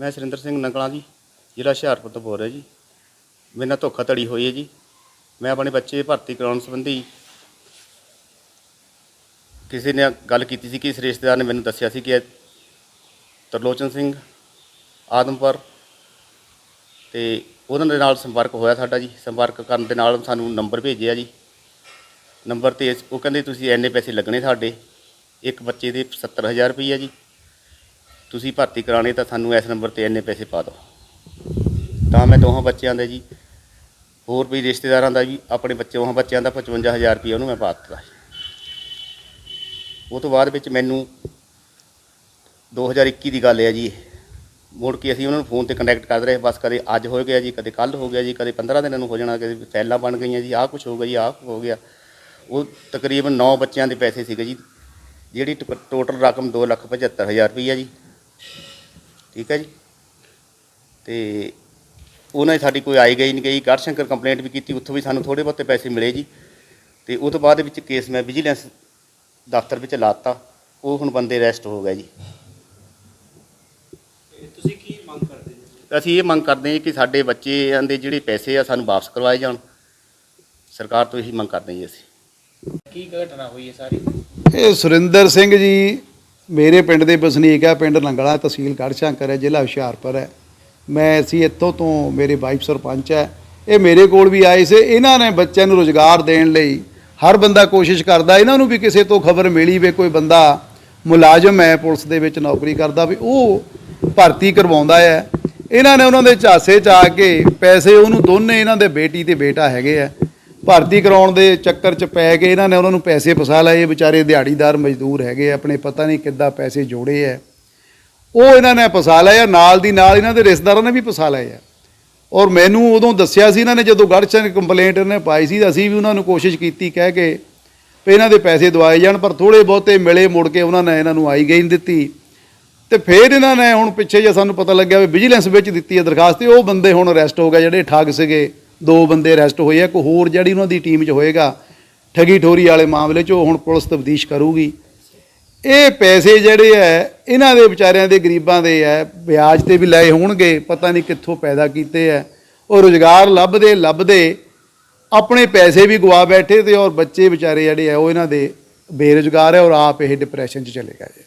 ਮੈਂ ਸੁਰਿੰਦਰ ਸਿੰਘ ਨੰਗਲਾਂ ਜੀ, ਜ਼ਿਲ੍ਹਾ ਹੁਸ਼ਿਆਰਪੁਰ ਤੋਂ ਬੋਲ ਰਿਹਾ ਜੀ। ਮੇਰੇ ਨਾਲ ਧੋਖਾਧੜੀ ਹੋਈ ਹੈ ਜੀ। ਮੈਂ ਆਪਣੇ ਬੱਚੇ ਭਰਤੀ ਕਰਾਉਣ ਸੰਬੰਧੀ ਕਿਸੇ ਨੇ ਗੱਲ ਕੀਤੀ ਸੀ ਕਿ ਇਸ ਰਿਸ਼ਤੇਦਾਰ ਨੇ ਮੈਨੂੰ ਦੱਸਿਆ ਸੀ ਕਿ ਤਰਲੋਚਨ ਸਿੰਘ ਆਦਮਪੁਰ ਤੇ ਉਹਨਾਂ ਦੇ ਨਾਲ ਸੰਪਰਕ ਹੋਇਆ ਸਾਡਾ ਜੀ। ਸੰਪਰਕ ਕਰਨ ਦੇ ਨਾਲ ਸਾਨੂੰ ਨੰਬਰ ਭੇਜਿਆ ਜੀ। ਨੰਬਰ ਤੇ ਉਹ ਕਹਿੰਦੇ, ਤੁਸੀਂ ਇੰਨੇ ਪੈਸੇ ਲੱਗਣੇ ਸਾਡੇ। ਇੱਕ ਬੱਚੇ ਦੇ 70000 ਰੁਪਈਆ ਜੀ। ਤੁਸੀਂ ਭਰਤੀ ਕਰਾਣੇ ਤਾਂ ਸਾਨੂੰ ਇਸ ਨੰਬਰ ਤੇ ਇੰਨੇ ਪੈਸੇ ਪਾ ਦਿਓ। ਤਾਂ ਮੈਂ ਦੋਹਾਂ ਬੱਚਿਆਂ ਦੇ ਜੀ, ਹੋਰ ਵੀ ਰਿਸ਼ਤੇਦਾਰਾਂ ਦਾ ਵੀ ਆਪਣੇ ਬੱਚੇ ਦੋਹਾਂ ਬੱਚਿਆਂ ਦਾ 55000 ਰੁਪਏ ਉਹਨੂੰ ਮੈਂ ਪਾ ਦਿੱਤਾ ਉਹ ਤੋਂ ਬਾਅਦ ਵਿੱਚ ਮੈਨੂੰ 2021 ਦੀ ਗੱਲ ਹੈ ਜੀ। ਇਹ। ਮੁੜ ਕੇ ਅਸੀਂ ਉਹਨਾਂ ਨੂੰ ਫੋਨ ਤੇ ਕੰਟੈਕਟ ਕਰਦੇ ਰਹੇ, ਬਸ ਕਦੇ ਅੱਜ ਹੋ ਗਿਆ ਜੀ, ਕਦੇ ਕੱਲ ਹੋ ਗਿਆ ਜੀ, ਕਦੇ 15 ਦਿਨਾਂ ਨੂੰ ਹੋ ਜਾਣਾ, ਕਦੇ ਫੈਲਾਂ ਬਣ ਗਈਆਂ ਜੀ, ਆਹ ਕੁਝ ਹੋ ਗਿਆ ਜੀ, ਆਹ ਹੋ ਗਿਆ। ਉਹ ਤਕਰੀਬਨ 9 ਬੱਚਿਆਂ ਦੇ ਪੈਸੇ ਸੀਗੇ ਜੀ, ਜਿਹੜੀ ਟ- ਟੋਟਲ ਰਕਮ 275000 ਰੁਪਈਆ ਜੀ। ਠੀਕ ਹੈ ਜੀ। ਤੇ ਉਹਨਾਂ ਨੇ ਸਾਡੀ ਕੋਈ ਆਈ ਗਈ ਨਹੀਂ ਗਈ। ਗੜ ਸ਼ੰਕਰ ਕੰਪਲੇਂਟ ਵੀ ਕੀਤੀ ਉੱਥੋਂ ਵੀ ਸਾਨੂੰ ਥੋੜੇ ਬਹੁਤੇ ਪੈਸੇ ਮਿਲੇ ਜੀ। ਤੇ ਉਹ ਤੋਂ ਬਾਅਦ ਵਿੱਚ ਕੇਸ ਮੈਂ ਵਿਜੀਲੈਂਸ ਦਫ਼ਤਰ ਵਿੱਚ ਲਾਤਾ। ਉਹ ਹੁਣ ਬੰਦੇ ਅਰੈਸਟ ਹੋ ਗਏ ਜੀ। ਤੁਸੀਂ ਕੀ ਮੰਗ ਕਰਦੇ ਜੀ ਅਸੀਂ ਇਹ ਮੰਗ ਕਰਦੇ ਹਾਂ ਕਿ ਸਾਡੇ ਬੱਚਿਆਂ ਦੇ ਜਿਹੜੇ ਪੈਸੇ ਆ ਸਾਨੂੰ ਵਾਪਸ ਕਰਵਾਏ ਜਾਣ। ਸਰਕਾਰ ਤੋਂ ਇਹੀ ਮੰਗ ਕਰਦੇ ਹਾਂ ਜੀ ਅਸੀਂ। ਕੀ ਘਟਨਾ ਹੋਈ ਹੈ ਸਾਰੀ? ਇਹ ਸੁਰਿੰਦਰ ਸਿੰਘ ਜੀ ਮੇਰੇ ਪਿੰਡ ਦੇ ਵਸਨੀਕ ਹੈ ਪਿੰਡ ਲੰਗੜਾ ਤਹਿਸੀਲ ਗੜਸ਼ੰਕਰ ਹੈ, ਜ਼ਿਲ੍ਹਾ ਹੁਸ਼ਿਆਰਪੁਰ ਹੈ। ਮੈਂ ਅਸੀਂ ਇੱਥੋਂ ਤੋਂ ਮੇਰੇ ਵਾਈਫ ਸਰਪੰਚ ਹੈ। ਇਹ ਮੇਰੇ ਕੋਲ ਵੀ ਆਏ ਸੀ। ਇਹਨਾਂ ਨੇ ਬੱਚਿਆਂ ਨੂੰ ਰੋਜ਼ਗਾਰ ਦੇਣ ਲਈ ਹਰ ਬੰਦਾ ਕੋਸ਼ਿਸ਼ ਕਰਦਾ। ਇਹਨਾਂ ਨੂੰ ਵੀ ਕਿਸੇ ਤੋਂ ਖਬਰ ਮਿਲੀ ਵੇ ਕੋਈ ਬੰਦਾ ਮੁਲਾਜ਼ਮ ਹੈ, ਪੁਲਿਸ ਦੇ ਵਿੱਚ ਨੌਕਰੀ ਕਰਦਾ ਵੀ ਉਹ ਭਰਤੀ ਕਰਵਾਉਂਦਾ ਹੈ। ਇਹਨਾਂ ਨੇ ਉਹਨਾਂ ਦੇ ਝਾਸੇ ਚ ਆ ਕੇ ਪੈਸੇ ਉਹਨੂੰ ਦੋਨੇ ਇਹਨਾਂ ਦੇ ਬੇਟੀ ਤੇ ਬੇਟਾ ਹੈਗੇ ਆ। ਭਰਤੀ ਕਰਾਉਣ ਦੇ ਚੱਕਰ 'ਚ ਪੈ ਕੇ ਇਹਨਾਂ ਨੇ ਉਹਨਾਂ ਨੂੰ ਪੈਸੇ ਫਸਾ ਲਏ। ਇਹ ਵਿਚਾਰੇ ਦਿਹਾੜੀਦਾਰ ਮਜ਼ਦੂਰ ਹੈਗੇ ਆਪਣੇ ਪਤਾ ਨਹੀਂ ਕਿੱਦਾਂ ਪੈਸੇ ਜੋੜੇ ਆ। ਉਹ ਇਹਨਾਂ ਨੇ ਫਸਾ ਲਏ ਆ, ਨਾਲ ਦੀ ਨਾਲ ਇਹਨਾਂ ਦੇ ਰਿਸ਼ਤੇਦਾਰਾਂ ਨੇ ਵੀ ਫਸਾ ਲਏ ਆ। ਔਰ ਮੈਨੂੰ ਉਦੋਂ ਦੱਸਿਆ ਸੀ ਇਹਨਾਂ ਨੇ, ਜਦੋਂ ਗੜਚਨ ਕੰਪਲੇਂਟ ਇਹਨੇ ਪਾਈ ਸੀ, ਅਸੀਂ ਵੀ ਉਹਨਾਂ ਨੂੰ ਕੋਸ਼ਿਸ਼ ਕੀਤੀ ਕਹਿ ਕੇ ਵੀ ਇਹਨਾਂ ਦੇ ਪੈਸੇ ਦਵਾਏ ਜਾਣ, ਪਰ ਥੋੜੇ ਬਹੁਤੇ ਮਿਲੇ ਮੁੜ ਕੇ ਉਹਨਾਂ ਨੇ ਇਹਨਾਂ ਨੂੰ ਆਈ ਗਈ ਨਹੀਂ ਦਿੱਤੀ। ਤੇ ਫਿਰ ਇਹਨਾਂ ਨੇ ਹੁਣ ਪਿੱਛੇ ਜੇ ਸਾਨੂੰ ਪਤਾ ਲੱਗਿਆ ਵੀ ਵਿਜੀਲੈਂਸ ਵਿੱਚ ਦਿੱਤੀ ਹੈ ਦਰਖਾਸਤ, ਤੇ ਉਹ ਬੰਦੇ ਹੁਣ ਅਰੈਸਟ ਹੋ ਗਏ, ਜਿਹੜੇ ਠੱਗ ਸੀਗੇ। ਦੋ ਬੰਦੇ ਅਰੈਸਟ ਹੋਏ ਆ ਕੋਈ ਹੋਰ ਜਿਹੜੀ ਉਹਨਾਂ ਦੀ ਟੀਮ 'ਚ ਹੋਏਗਾ ਠਗੀ ਠੋਰੀ ਵਾਲੇ ਮਾਮਲੇ 'ਚ, ਉਹ ਹੁਣ ਪੁਲਿਸ ਤਬਦੀਸ਼ ਕਰੂਗੀ। ਇਹ ਪੈਸੇ ਜਿਹੜੇ ਐ, ਇਹਨਾਂ ਦੇ ਵਿਚਾਰਿਆਂ ਦੇ, ਗਰੀਬਾਂ ਦੇ ਐ, ਵਿਆਜ ਤੇ ਵੀ ਲਏ ਹੋਣਗੇ, ਪਤਾ ਨਹੀਂ ਕਿੱਥੋਂ ਪੈਦਾ ਕੀਤੇ ਐ। ਉਹ ਰੋਜ਼ਗਾਰ ਲੱਭਦੇ ਲੱਭਦੇ, ਆਪਣੇ ਪੈਸੇ ਵੀ ਗਵਾ ਬੈਠੇ ਤੇ ਔਰ ਬੱਚੇ ਵਿਚਾਰੇ ਜਿਹੜੇ ਐ, ਉਹ ਇਹਨਾਂ ਦੇ ਬੇਰੁਜ਼ਗਾਰ ਐ ਔਰ ਆਪ ਇਹ ਡਿਪਰੈਸ਼ਨ 'ਚ ਚਲੇ ਗਏ।